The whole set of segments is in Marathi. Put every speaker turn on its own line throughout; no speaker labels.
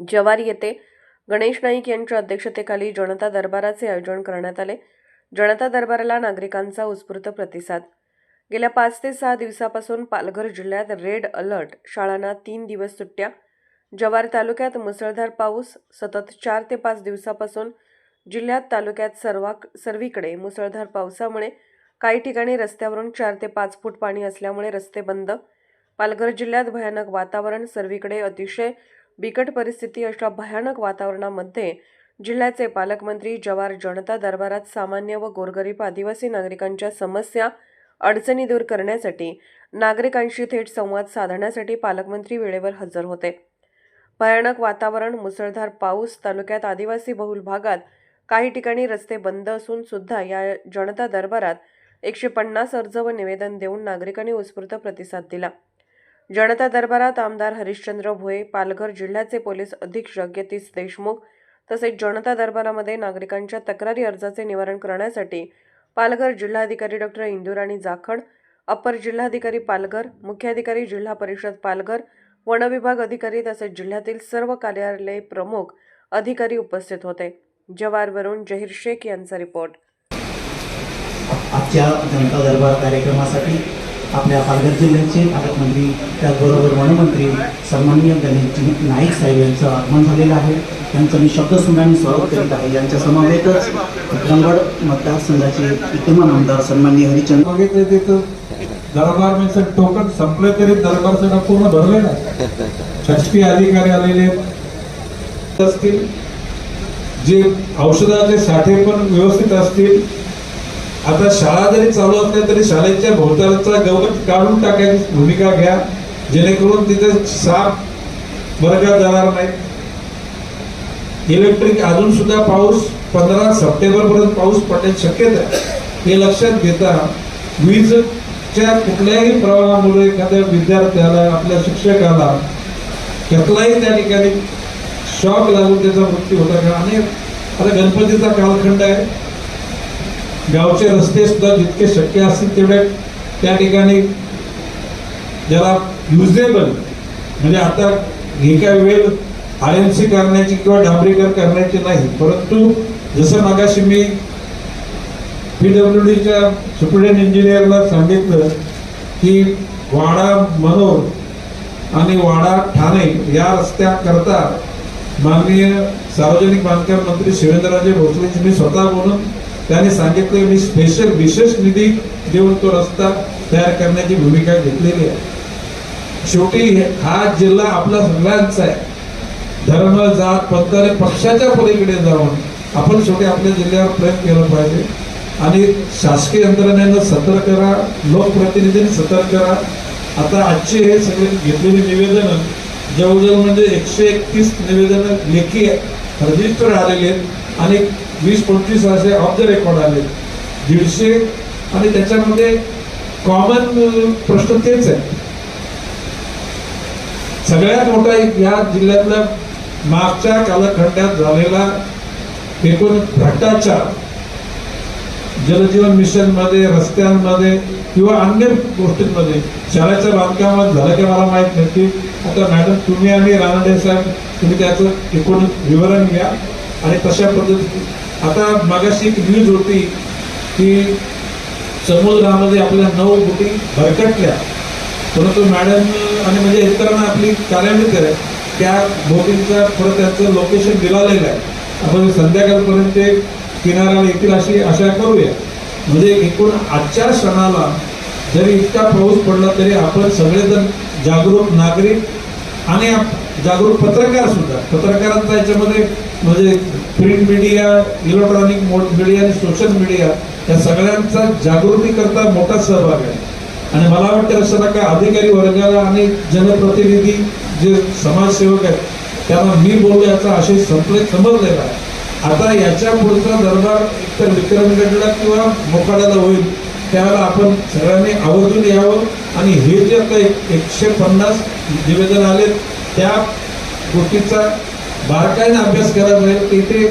जवार येथे गणेश नाईक यांच्या अध्यक्षतेखाली जनता दरबाराचे आयोजन करण्यात आले. जनता दरबाराला नागरिकांचा उत्स्फूर्त प्रतिसाद. गेल्या पाच ते सहा दिवसापासून पालघर जिल्ह्यात रेड अलर्ट शाळांना तीन दिवस सुट्ट्या जव्हार तालुक्यात मुसळधार पाऊस सतत चार ते पाच दिवसापासून जिल्ह्यात तालुक्यात सर्वा सर्वीकडे मुसळधार पावसामुळे काही ठिकाणी रस्त्यावरून चार ते पाच फूट पाणी असल्यामुळे रस्ते बंद. पालघर जिल्ह्यात भयानक वातावरण सर्वीकडे अतिशय बिकट परिस्थिती अशा भयानक वातावरणामध्ये जिल्ह्याचे पालकमंत्री जवार जनता दरबारात सामान्य व गोरगरीब आदिवासी नागरिकांच्या समस्या अडचणी दूर करण्यासाठी नागरिकांशी थेट संवाद साधण्यासाठी पालकमंत्री वेळेवर हजर होते. भयानक वातावरण मुसळधार पाऊस तालुक्यात आदिवासी बहुल भागात काही ठिकाणी रस्ते बंद असून सुद्धा या जनता दरबारात एकशे पन्नास अर्ज व निवेदन देऊन नागरिकांनी उत्स्फूर्त प्रतिसाद दिला. जनता दरबारात आमदार हरिश्चंद्र भोये पालघर जिल्ह्याचे पोलीस अधीक्षक यतीश देशमुख तसेच जनता दरबारामध्ये नागरिकांच्या तक्रारी अर्जाचे निवारण करण्यासाठी पालघर जिल्हाधिकारी डॉक्टर इंदुराणी जाखड अप्पर जिल्हाधिकारी पालघर मुख्याधिकारी जिल्हा परिषद पालघर वनविभाग अधिकारी तसेच जिल्ह्यातील सर्व कार्यालय प्रमुख अधिकारी उपस्थित होते. जवारवरून जहीर शेख यांचा रिपोर्ट.
आजच्या जनता दरबार कार्यक्रमासाठी आपल्या पालघर जिल्ह्याचे पालकमंत्री त्याचबरोबर वनमंत्री सन्माननीय गणेश नाईक साहेब यांचं आगमन झालेलं आहे. त्यांचं मी शब्दसंघाने स्वागत करीत आहे. यांच्या समवेतच विक्रमगड मतदारसंघाचे विद्यमान आमदार सन्माननीय हरिचंद
बघितलं तिथं दरबार म्हणजे टोकन संपलं तरी दरबार सगळं पूर्ण भरलेला आहे. शासकीय अधिकारी आलेले असतील. जे औषधाचे साठे पण व्यवस्थित असतील. आता शाळा जरी चालू असल्या तरी शाळेच्या भोवतालचा गवत काढून टाकायची भूमिका घ्या. जेणेकरून तिथे साप वर्गात जाणार नाही. इलेक्ट्रिक अजून सुद्धा पाऊस पंधरा सप्टेंबर पर्यंत पाऊस पडण्याची शक्यता. हे लक्षात घेता वीजच्या कुठल्याही प्रवाहामुळे एखाद्या विद्यार्थ्याला आपल्या शिक्षकाला कसलाही त्या ठिकाणी शॉक लागून त्याचा मृत्यू होता का? अनेक. आता गणपतीचा कालखंड आहे. गावचे रस्ते सुद्धा जितके शक्य असतील तेवढे त्या ठिकाणी ज्याला युजेबल म्हणजे आता हे काय वेळ आय एम सी करण्याची किंवा डांबरीकर करण्याची नाही परंतु जसं मागाशी मी पी डब्ल्यू डीच्या सुप्रिटेंड इंजिनियरला सांगितलं की वाडा मनोर आणि वाडा ठाणे या रस्त्याकरता माननीय सार्वजनिक बांधकाम मंत्री शिवेंद्रराजे भोसलेची मी स्वतः बोलून त्यांनी सांगितलं मी स्पेशल विशेष निधी देऊन तो रस्ता तयार करण्याची भूमिका घेतलेली आहे. शेवटी हा जिल्हा आपला सगळ्यांचा आहे. धर्म जात पंथ आणि पक्षाच्या पलीकडे जाऊन आपण शेवटी आपल्या जिल्ह्यावर प्रयत्न केला पाहिजे. आणि शासकीय यंत्रणेनं सतर्क करा लोकप्रतिनिधींनी सतर्क करा आता आजचे हे सगळे घेतलेली निवेदनं जवळजवळ म्हणजे एकशे एकतीस निवेदनं लेखी रजिस्टर आलेले आहेत. आणि वीस पंचवीस असे ऑफ द रेकॉर्ड आले. दीडशे आणि त्याच्यामध्ये कॉमन प्रश्न तेच आहे सगळ्यात मोठा एक या जिल्ह्यातला मागच्या कालखंडात झालेला एकूण भ्रष्टाचार जलजीवन मिशनमध्ये रस्त्यांमध्ये किंवा अन्य गोष्टींमध्ये शाळेच्या बांधकामात झालं की मला माहीत नाही आता मॅडम तुम्ही आणि रानडे साहेब तुम्ही त्याचं एकूण विवरण घ्या. आणि तशा पद्धती आता मागाशी एक न्यूज होती की समुद्रामध्ये आपल्या नऊ बोटी भरकटल्या. परंतु मॅडम आणि म्हणजे इतरांना आपली कार्यान्वित आहे. त्या बोटींचा परत त्याचं लोकेशन दिलेलं आहे. आपण संध्याकाळपर्यंत ते किनाऱ्याला येतील अशी आशा करूया. म्हणजे एकूण आजच्या क्षणाला जरी इतका पाऊस पडला तरी आपण सगळेजण जागरूक नागरिक आणि आप- जागरूक पत्रकार सुद्धा. पत्रकारांचा याच्यामध्ये म्हणजे प्रिंट मीडिया इलेक्ट्रॉनिक मीडिया आणि सोशल मीडिया या सगळ्यांचा जागृती करता मोठा सहभाग आहे. आणि मला वाटतं असं ना का अधिकारी वर्गाला आणि जनप्रतिनिधी जे समाजसेवक आहेत त्यांना मी बोललो याचा आशय संपले समजलेला आहे. आता याच्या पुढचा दरबार एकतर विक्रमगडला किंवा मोकाड्याला होईल त्यावेळेला आपण सगळ्यांनी आवर्जून यावं. आणि हे जे आता एकशे पन्नास निवेदन आले त्या गोष्टीचा बारकाईने अभ्यास केला जाईल की ते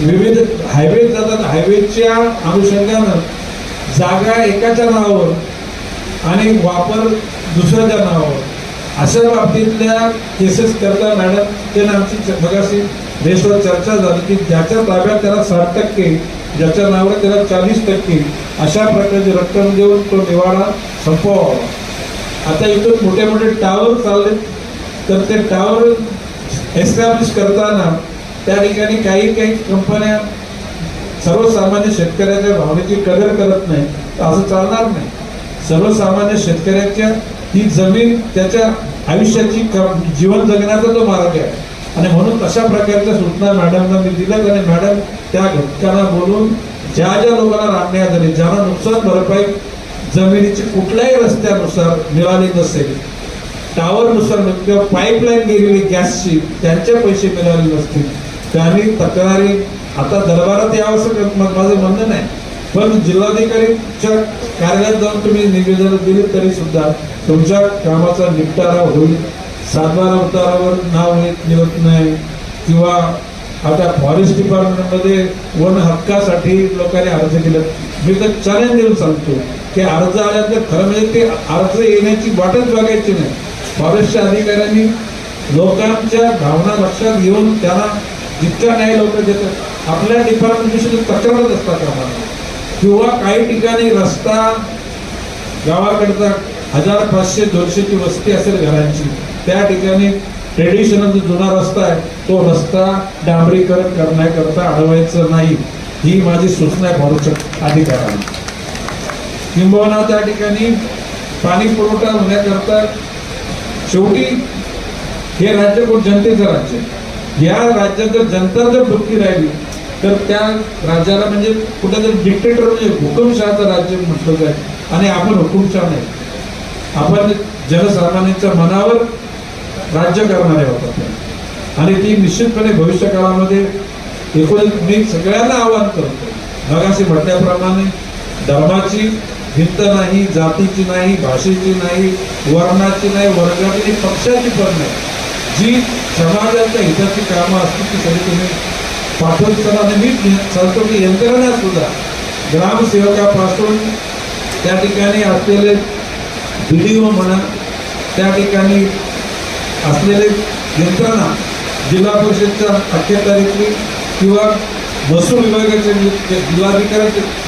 विविध हायवे जातात. हायवेच्या अनुषंगानं जागा एकाच्या नावावर आणि वापर दुसऱ्याच्या नावावर. अशा बाबतीतल्या केसेस करता मॅडम ते आमची मगाशी देशवर चर्चा झाली की ज्याच्या ताब्यात त्याला साठ टक्के ज्याच्या नावावर त्याला चाळीस टक्के अशा प्रकारची रक्कम देऊन तो निवाडा संपवावा. आता इथून मोठे मोठे टावर चालले तर ते टावर एस्टॅब्लिश करताना त्या ठिकाणी काही काही कंपन्या सर्वसामान्य शेतकऱ्याच्या भावनेची कदर करत नाही. तर असं चालणार नाही. सर्वसामान्य शेतकऱ्याच्या ही जमीन त्याच्या आयुष्याची जीवन जगण्याचा तो मार्ग आहे. आणि म्हणून अशा प्रकारच्या सूचना मॅडमना मी दिल्यात आणि मॅडम त्या घटकांना बोलून ज्या ज्या लोकांना राखण्यात आली ज्यांना नुकसान भरपाई जमिनीची कुठल्याही रस्त्यानुसार मिळाली नसेल टावरनुसार किंवा पाईपलाईन गेलेली गॅसची त्यांचे पैसे मिळाले नसतील. त्यांनी तक्रारी आता दरबारात यावं असं माझं म्हणणं नाही. पण जिल्हाधिकारीच्या कार्यालयात जाऊन तुम्ही निवेदन दिली तरी सुद्धा तुमच्या कामाचा निपटारा होईल. सातबारा उतारावर नाव येत नाही. किंवा आता फॉरेस्ट डिपार्टमेंटमध्ये वन हक्कासाठी लोकांनी अर्ज केले. मी तर चॅलेंज देऊन सांगतो की अर्ज आल्यानंतर खरं म्हणजे ते अर्ज येण्याची वाटच बघायची नाही. फॉरेस्टच्या अधिकाऱ्यांनी लोकांच्या भावना लक्षात घेऊन त्यांना जितका न्याय लवकर देतात आपल्या डिपार्टमेंटशी तक्रारच असतात आम्हाला. किंवा काही ठिकाणी रस्ता गावाकडचा हजार पाचशे दोनशेची वस्ती असेल घरांची त्या ठिकाणी ट्रेडिशनल जो जुना रस्ता आहे तो रस्ता डांबरीकरण करण्याकरता अडवायचं नाही ही माझी सूचना आहे फॉरेस्ट अधिकाऱ्यांना. किंबहुना त्या ठिकाणी पाणी पुरवठा होण्याकरता शेवटी हे राज्य कोण? जनतेचं राज्य आहे. या राज्यात जर जनता जर दुःखी राहिली तर त्या राज्याला म्हणजे कुठेतरी डिक्टेटर म्हणजे हुकुमशहाचं राज्य म्हटलं जाईल. आणि आपण हुकुमशाह नाही. आपण जनसामान्यांच्या मनावर राज्य करणारे आहोत आपण. आणि ती निश्चितपणे भविष्य काळामध्ये एकूण मी सगळ्यांना आवाहन करतो. मगाशी म्हटल्याप्रमाणे धर्माची भिंत नाही जातीची नाही भाषेची नाही वर्णाची नाही वर्गाची पक्षाची पण नाही. जी समाजाच्या हिताची कामं असतील ती सगळी तुम्ही पाठवत चला. आणि मी सांगतो की यंत्रणा सुद्धा ग्रामसेवकापासून त्या ठिकाणी असलेले व्हिडिओ म्हणा त्या ठिकाणी असलेले यंत्रणा जिल्हा परिषदच्या अखेरतारीतली किंवा महसूल विभागाचे जे-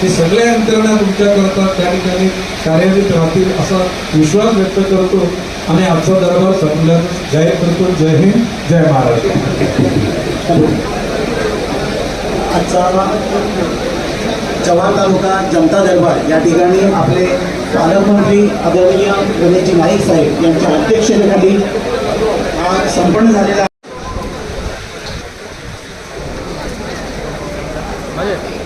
हे सगळ्या यंत्रणा तुमच्याकरता त्या ठिकाणी कार्यान्वित राहतील असा विश्वास व्यक्त करतो आणि आजचा दरबार संपल्याचं जाहीर करतो. जय हिंद जय महाराष्ट्र.
आजचा जव्हार तालुका जनता दरबार या ठिकाणी आपले पालकमंत्री आदरणीय गणेशजी नाईक साहेब यांच्या अध्यक्षतेखाली हा संपन्न झालेला 아니